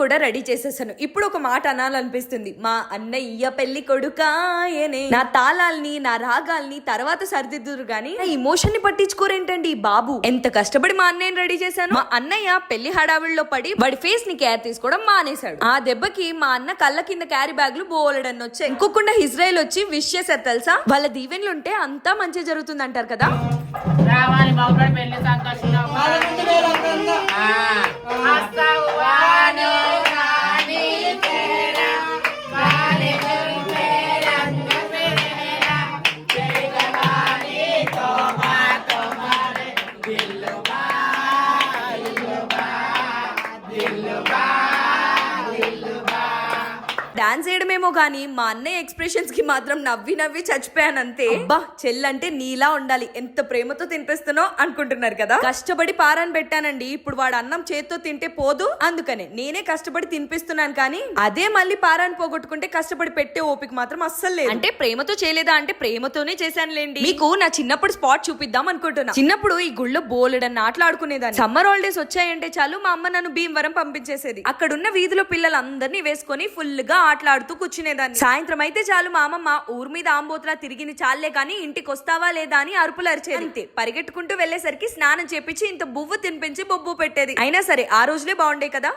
కూడా రెడీ చేసేసాను. ఇప్పుడు ఒక మాట అనాలనిపిస్తుంది. మా అన్నయ్య పెళ్ళి కొడుకాయనే నా తాళాల్ని నా రాగాల్ని తర్వాత సరిదిద్దురు గాని నా ఇమోషన్ని పట్టించుకోరేంటండి ఈ బాబు? ఎంత కష్టపడి మా అన్నయ్యని రెడీ చేశాను. మా అన్నయ్య పెళ్ళి హడావిడిలో పడి వాడి ఫేస్ని కేర్ తీసుకోవడం మానేశాడు. ఆ దెబ్బకి మా అన్న కళ్ళ కింద క్యారీ బ్యాగులు బోలెడన్ని వచ్చాయి. ఇంకొకుండా ఇజ్రాయెల్ వచ్చి విష్ చేశారు తెలుసా? వాళ్ళ దీవెనలు ఉంటే అంతా మంచి జరుగుతుంది అంటారు కదా? రావాలి Bye. డాన్స్ చేయడమేమో గానీ మా అన్నయ్య ఎక్స్ప్రెషన్స్కి మాత్రం నవ్వి నవ్వి చచ్చిపోయానంతే. అబ్బా! చెల్లంటే నీలా ఉండాలి. ఎంత ప్రేమతో తినిపిస్తున్నావు అనుకుంటున్నారు కదా? కష్టపడి పారాన్ని పెట్టానండి. ఇప్పుడు వాడు అన్నం చేత్తో తింటే పోదు. అందుకనే నేనే కష్టపడి తినిపిస్తున్నాను కానీ అదే మళ్ళీ పారాన్ని పోగొట్టుకుంటే కష్టపడి పెట్టే ఓపిక మాత్రం అస్సలు లేదు. అంటే ప్రేమతో చేయలేదా? అంటే ప్రేమతోనే చేశానులేండి. మీకు నా చిన్నప్పుడు స్పాట్ చూపిద్దాం అనుకుంటున్నా. చిన్నప్పుడు ఈ గుళ్ళో బోలెడన్న ఆటలు ఆడుకునేదాన్ని. సమ్మర్ హాలిడేస్ వచ్చాయంటే చాలు మా అమ్మ నన్ను భీమవరం పంపించేసేది. అక్కడున్న వీధిలో పిల్లలందరినీ వేసుకొని ఫుల్గా ఆటలాడుతూ కూర్చునేదాన్ని. సాయంత్రం అయితే చాలు మా అమ్మమ్మ ఊరు మీద ఆంబోతులా తిరిగిని చాలే కానీ ఇంటికి వస్తావా లేదా అని అరుపులు అరిచేది. అంతే. పరిగెట్టుకుంటూ వెళ్ళేసరికి స్నానం చేపించి ఇంత బువ్వు తినిపించి బొబ్బు పెట్టేది. అయినా సరే ఆ రోజులే బాగుండే కదా?